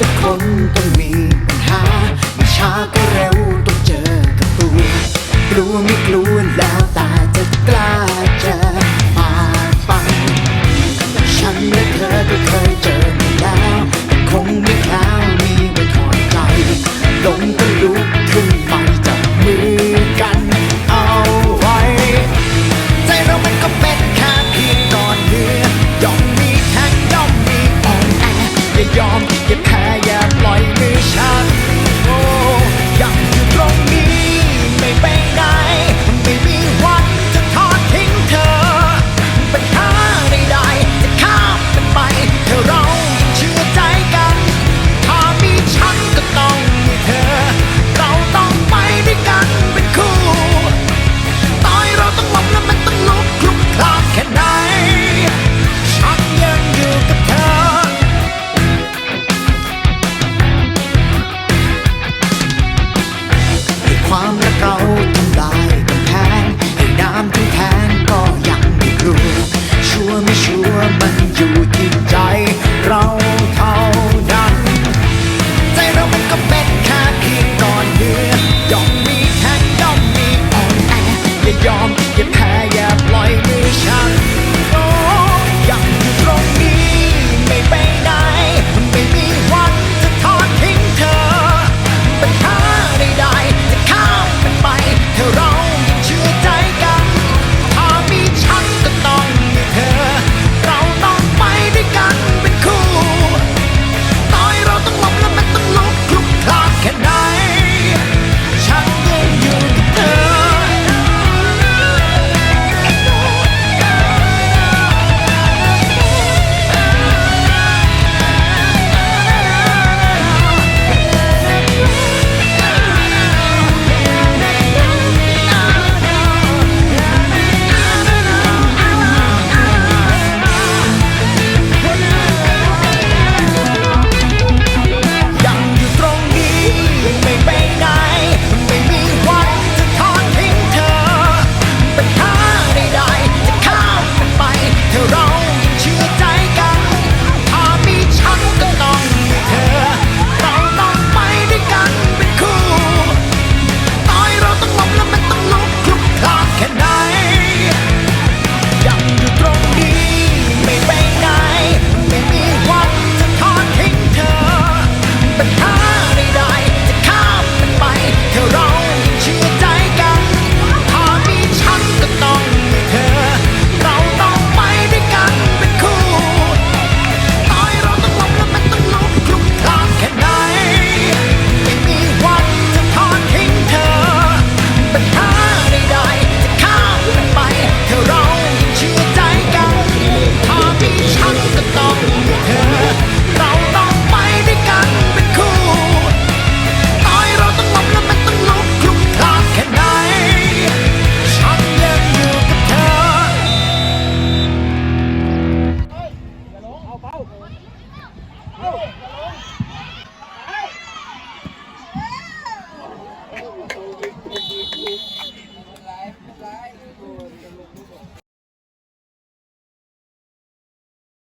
ทุกคนต้องมีปัญหาไม่ช้าก็เร็วต้องเจอกับตัวกลัวไม่กลัวแล้ว